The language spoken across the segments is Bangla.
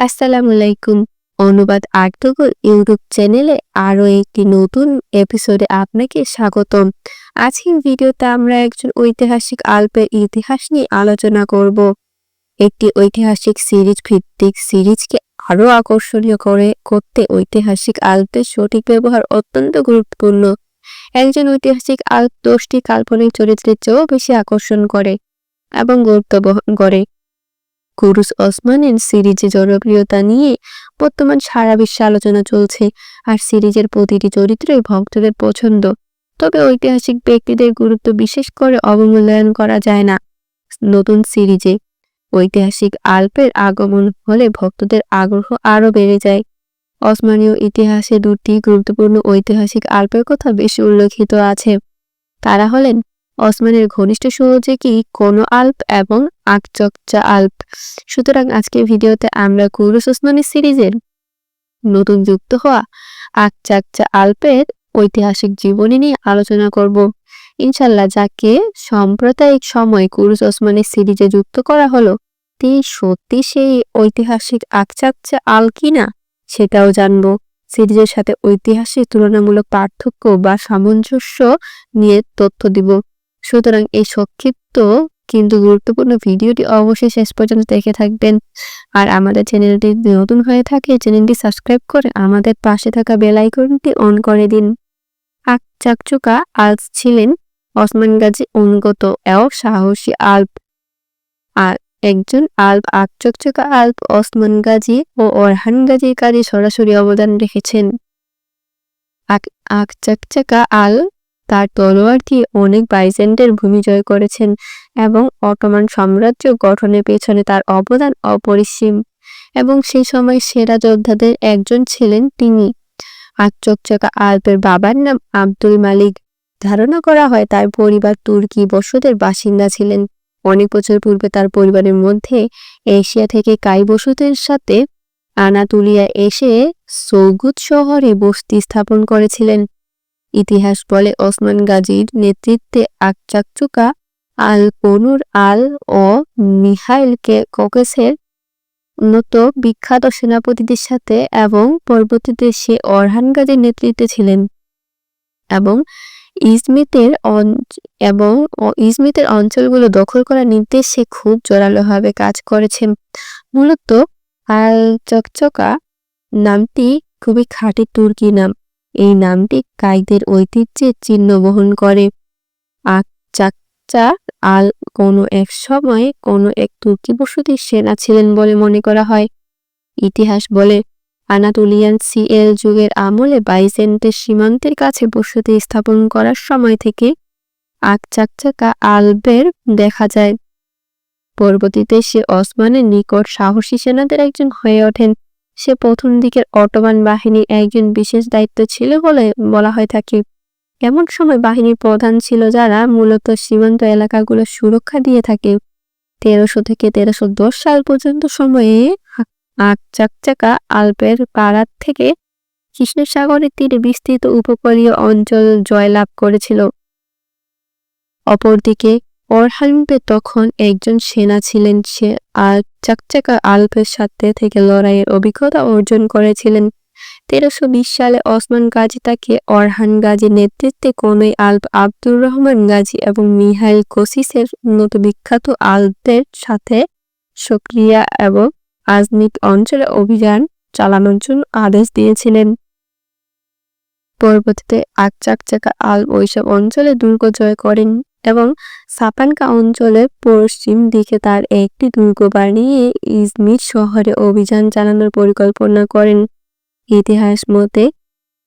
আসসালামু আলাইকুম। অনুবাদ আর্টগোল ইউটিউব চ্যানেলে আরও একটি নতুন এপিসোডে আপনাকে স্বাগতম। আজকের ভিডিওতে আমরা একজন ঐতিহাসিক আল্পের ইতিহাস নিয়ে আলোচনা করব। একটি ঐতিহাসিক সিরিজ ভিত্তিক সিরিজকে আরও আকর্ষণীয় করে করতে ঐতিহাসিক আল্পের সঠিক ব্যবহার অত্যন্ত গুরুত্বপূর্ণ। একজন ঐতিহাসিক আল্প দোষটি কাল্পনিক চরিত্রের চেয়েও বেশি আকর্ষণ করে এবং গুরুত্ব বহন করে কুরুস ওসমানের সিরিজে জনপ্রিয়তা নিয়ে বর্তমান সারা বিশ্বে আলোচনা চলছে। আর সিরিজের প্রতিটি চরিত্রই ভক্তদের পছন্দ। তবে ঐতিহাসিক ব্যক্তিদের গুরুত্ব বিশেষ করে অবমূল্যায়ন করা যায় না। নতুন সিরিজে ঐতিহাসিক আল্পের আগমন হলে ভক্তদের আগ্রহ আরও বেড়ে যায়। অসমানীয় ইতিহাসে দুটি গুরুত্বপূর্ণ ঐতিহাসিক আল্পের কথা বেশি উল্লেখিত আছে। তারা হলেন অসমানের ঘনিষ্ঠ সহযোগী কোনো আল্প এবং আকচকচা আল্প? সুতরাং আজকের ভিডিওতে আমরা কুরুস ওসমানী সিরিজের নতুন যুক্ত হওয়া আকচাকচা আল্পের ঐতিহাসিক জীবনী নিয়ে আলোচনা করব। ইনশাল্লাহ যাকে সাম্প্রদায়িক সময় কুরুস ওসমানী সিরিজে যুক্ত করা হলো, তিনি সত্যি সেই ঐতিহাসিক আকচাকচা আল কিনা সেটাও জানব। সিরিজের সাথে ঐতিহাসিক তুলনামূলক পার্থক্য বা সামঞ্জস্য নিয়ে তথ্য দিব। সুতরাং এই সংক্ষিপ্ত কিন্তু গুরুত্বপূর্ণ ভিডিওটি অবশ্যই শেষ পর্যন্ত দেখে থাকবেন। আর আমাদের চ্যানেলটি নতুন হয়ে থাকে, চ্যানেলটি সাবস্ক্রাইব করে আমাদের পাশে থাকা বেল আইকনটি অন করে দিন। আক চাকচুকা আলস ছিলেন ওসমান গাজী অনুগত এও সাহসী আল্প। আর একজন আল্প আকচকচকা আল্প ওসমান গাজী ও ওরহান গাজীর কাজে সরাসরি অবদান রেখেছেন। আক আকচকচকা আল তার তলোয়ার দিয়ে অনেক বাইজেন্টের ভূমি জয় করেছেন এবং অটোমান সাম্রাজ্য গঠনের পেছনে তার অবদান অপরিসীম। এবং সেই সময় সেরা যোদ্ধাদের একজন ছিলেন তিনি। আচকচকা আলপের বাবার নাম আব্দুল মালিক। ধারণা করা হয় তার পরিবার তুর্কি বসুদের বাসিন্দা ছিলেন। অনেক বছর পূর্বে তার পরিবারের মধ্যে এশিয়া থেকে কাই বসুদের সাথে আনাতুলিয়া এসে সৌগুত শহরে বস্তি স্থাপন করেছিলেন। ইতিহাস বলে ওসমান গাজীর নেতৃত্বে আক আকচাকচুকা আল কনুর আল ও মিহাইল কে ককেসের উন্নত বিখ্যাত সেনাপতিদের সাথে এবং পরবর্তীতে সে অরহান গাজীর নেতৃত্বে ছিলেন। এবং ইজমিতের এবং ইজমিতের অঞ্চলগুলো দখল করার নির্দেশে খুব জোরালোভাবে কাজ করেছেন মূলত আল চকচকা নামটি খুবই খাঁটি তুর্কি নাম। এই নামটি কাইদের ঐতিহ্যের চিহ্ন বহন করে। চাকচা আল কোনো এক সময়ে কোনো এক তুর্কি বসতির সেনা ছিলেন বলে মনে করা হয়। ইতিহাস বলে, আনাতুলিয়ান সিএল যুগের আমলে বাইজেন্টের সীমান্তের কাছে বসতি স্থাপন করার সময় থেকে আকচাকচাকা আলবের দেখা যায়। পরবর্তীতে সে অসমানের নিকট সাহসী সেনাদের একজন হয়ে ওঠেন। সে প্রথম দিকের অটোমান বাহিনীর একজন বিশেষ দায়িত্ব ছিল বলে বলা হয় থাকে। এমন সময় বাহিনীর প্রধান ছিল যারা মূলত সীমান্ত এলাকাগুলো সুরক্ষা দিয়ে থাকে। তেরোশো থেকে তেরোশো দশ সাল পর্যন্ত সময়ে চাকচাকা আলপের পাড়ার থেকে কৃষ্ণ সাগরের তীরে বিস্তৃত উপকূলীয় অঞ্চল জয়লাভ করেছিল। অপরদিকে অরহানবে তখন একজন সেনা ছিলেন সে, আর চাকচাকা আলপের সাথে থেকে লড়াইয়ের অভিজ্ঞতা অর্জন করেছিলেন। তেরোশো বিশ সালে ওসমান গাজী তাকে অরহান গাজীর নেতৃত্বে কোনই আলপ আব্দুর রহমান গাজী এবং মিহাইল কোসিসের উন্নত বিখ্যাত আলপদের সাথে সক্রিয়া এবং আজমিক অঞ্চলে অভিযান চালানোর জন্য আদেশ দিয়েছিলেন। পরবর্তীতে আকচাকচাকা আল ওইসব অঞ্চলে দুর্গ জয় করেন। এবং সাপানকা অঞ্চলের পশ্চিম দিকে তার একটি দুর্গ বানিয়ে ইজমির শহরে অভিযান চালানোর পরিকল্পনা করেন। ইতিহাস মতে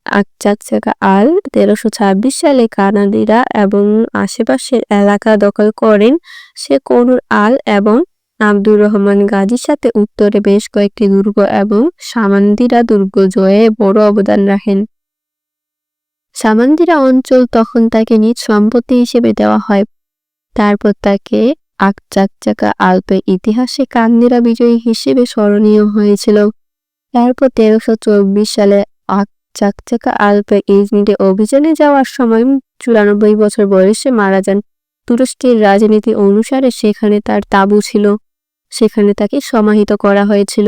আকচাকচাকা আল তেরোশো ছাব্বিশ সালে কানাডিরা এবং আশেপাশের এলাকা দখল করেন সে কনুর আল এবং আব্দুর রহমান গাজীর সাথে উত্তরে বেশ কয়েকটি দুর্গ এবং সামান্দিরা দুর্গ জয়ে বড় অবদান রাখেন। সামান্দিরা অঞ্চল তখন তাকে নিজ সম্পত্তি হিসেবে দেওয়া হয়। তারপর তাকে আকচাকচাকা আলপের ইতিহাসে কান্দিরা বিজয়ী হিসেবে স্মরণীয় হয়েছিল। তারপর তেরোশো চব্বিশ সালে আকচাকচাকা আলপে ইজমিরে অভিযানে যাওয়ার সময় চুরানব্বই বছর বয়সে মারা যান। তুরস্কের রাজনীতি অনুসারে সেখানে তার তাবু ছিল। সেখানে তাকে সমাহিত করা হয়েছিল।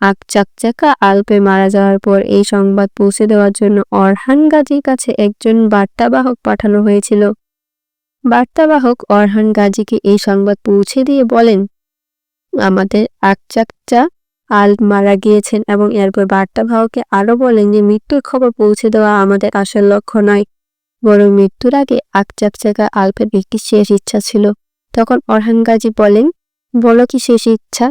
আকচাকচাকা আলপে মারা যাওয়ার পর এই সংবাদ পৌঁছে দেওয়ার জন্য অরহান গাজীর কাছে একজন বার্তাবাহক পাঠানো হয়েছিল। বার্তাবাহক অরহান গাজীকে এই সংবাদ পৌঁছে দিয়ে বলেন, আমাদের আকচাকচা আল মারা গিয়েছেন এবং এরপর বার্তাবাহককে আরও বলেন যে মৃত্যুর খবর পৌঁছে দেওয়া আমাদের আসল লক্ষ্য নয়, বরং মৃত্যুর আগে আকচাকচাকা আলপের একটি শেষ ইচ্ছা ছিল। তখন অরহান গাজী বলেন, বলো কি শেষ ইচ্ছা?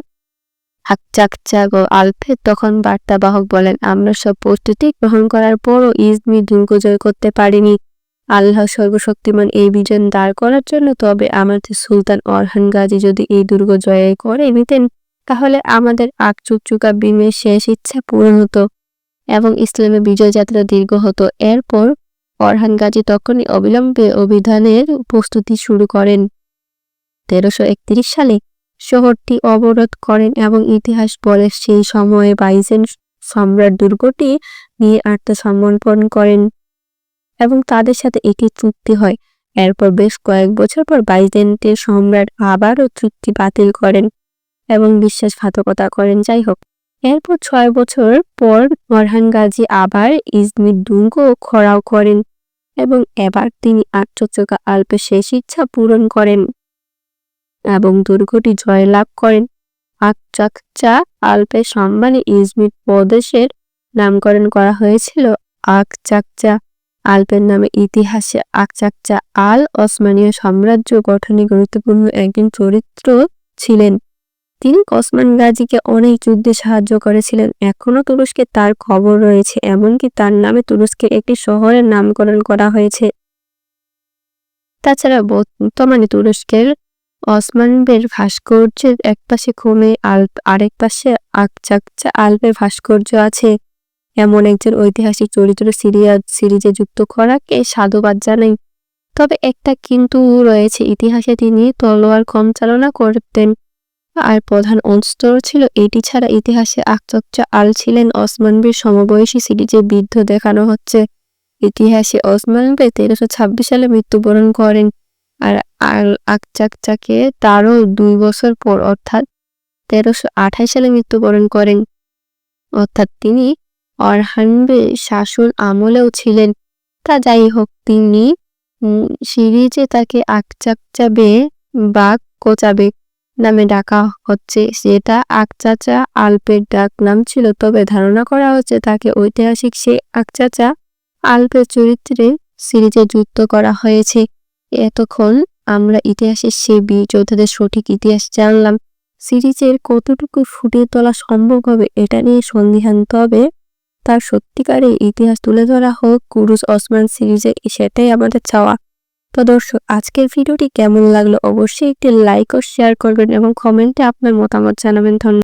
আকচাকচাক ও আলফেদ তখন বার্তাবাহক বলেন, আমরা সব প্রস্তুতি গ্রহণ করার পরও ইজমি দুর্গ জয় করতে পারিনি। আল্লাহ সর্বশক্তিমান এই বিজয় দাঁড় করার জন্য, তবে আমাদের সুলতান অরহান গাজী যদি এই দুর্গ জয় করে নিতেন, তাহলে আমাদের আকচুকচুকা বিমের শেষ ইচ্ছা পূরণ হতো এবং ইসলামের বিজয় যাত্রা দীর্ঘ হতো। এরপর অরহান গাজী তখনই অবিলম্বে অভিধানের প্রস্তুতি শুরু করেন। তেরোশো সালে শহরটি অবরোধ করেন এবং ইতিহাস বলে সেই সময়ে বাইজেন সম্রাট দুর্গটি নিয়ে আত্মসমর্পণ করেন এবং তাদের সাথে একটি চুক্তি হয়। এরপর বেশ কয়েক বছর পর বাইজেন্টের সম্রাট আবারও চুক্তি বাতিল করেন এবং বিশ্বাসঘাতকতা করেন। যাই হোক, এরপর ছয় বছর পর মরহান গাজী আবার ইজমির দুর্গ খরাও করেন এবং এবার তিনি আটচকা আল্পের শেষ ইচ্ছা পূরণ করেন। এবং দুর্গটি জয়লাভ করেন। আকচাকচা আল্পের সম্মানে ইজমির প্রদেশের নামকরণ করা হয়েছিল আকচাকচা আলপের নামে ইতিহাসে আকচাকচা আল ওসমানীয় সাম্রাজ্য গঠনে গুরুত্বপূর্ণ একজন চরিত্র ছিলেন। তিনি ওসমান গাজীকে অনেক যুদ্ধে সাহায্য করেছিলেন। এখনও তুরস্কে তার খবর রয়েছে, এমনকি তার নামে তুরস্কের একটি শহরের নামকরণ করা হয়েছে। তাছাড়া বর্তমানে তুরস্কের অসমানদের ভাস্কর্যের এক পাশে কমে আল্প আরেক পাশে আকচাকচা আলপের ভাস্কর্য আছে। এমন একজন ঐতিহাসিক চরিত্র সিরিয়া সিরিজে যুক্ত করাকে সাধুবাদ জানাই। তবে একটা কিন্তু রয়েছে, ইতিহাসে তিনি তলোয়ার কম চালনা করতেন। আর প্রধান অস্ত্র ছিল, এটি ছাড়া ইতিহাসে আকচকচা আল ছিলেন ওসমানবীর সমবয়সী সিরিজে বৃদ্ধ দেখানো হচ্ছে। ইতিহাসে ওসমানবে তেরোশো ছাব্বিশ সালে মৃত্যুবরণ করেন। আর আল আকচাকচাকে তারও দুই বছর পর অর্থাৎ তেরোশো আঠাশ সালে মৃত্যুবরণ করেন। অর্থাৎ তিনি অরহানবে শাসন আমলেও ছিলেন। তা যাই হোক, তিনি সিরিজে তাকে আকচাকচাবে বা কোচাবে নামে ডাকা হচ্ছে। সেটা আকচাচা আলপের ডাক নাম ছিল। তবে ধারণা করা হচ্ছে তাকে ঐতিহাসিক সেই আকচাচা আলপের চরিত্রে সিরিজে যুক্ত করা হয়েছে। এতক্ষণ আমরা ইতিহাসের সেই বীর যোদ্ধাদের সঠিক ইতিহাস জানলাম। সিরিজের কতটুকু ফুটিয়ে তোলা সম্ভব হবে এটা নিয়ে সন্দিহান, তবে তার সত্যিকারের ইতিহাস তুলে ধরা হোক কুরুজ ওসমান সিরিজে সেটাই আমাদের চাওয়া। তো দর্শক, আজকের ভিডিওটি কেমন লাগল অবশ্যই একটি লাইক ও শেয়ার করবেন এবং কমেন্টে আপনার মতামত জানাবেন। ধন্যবাদ।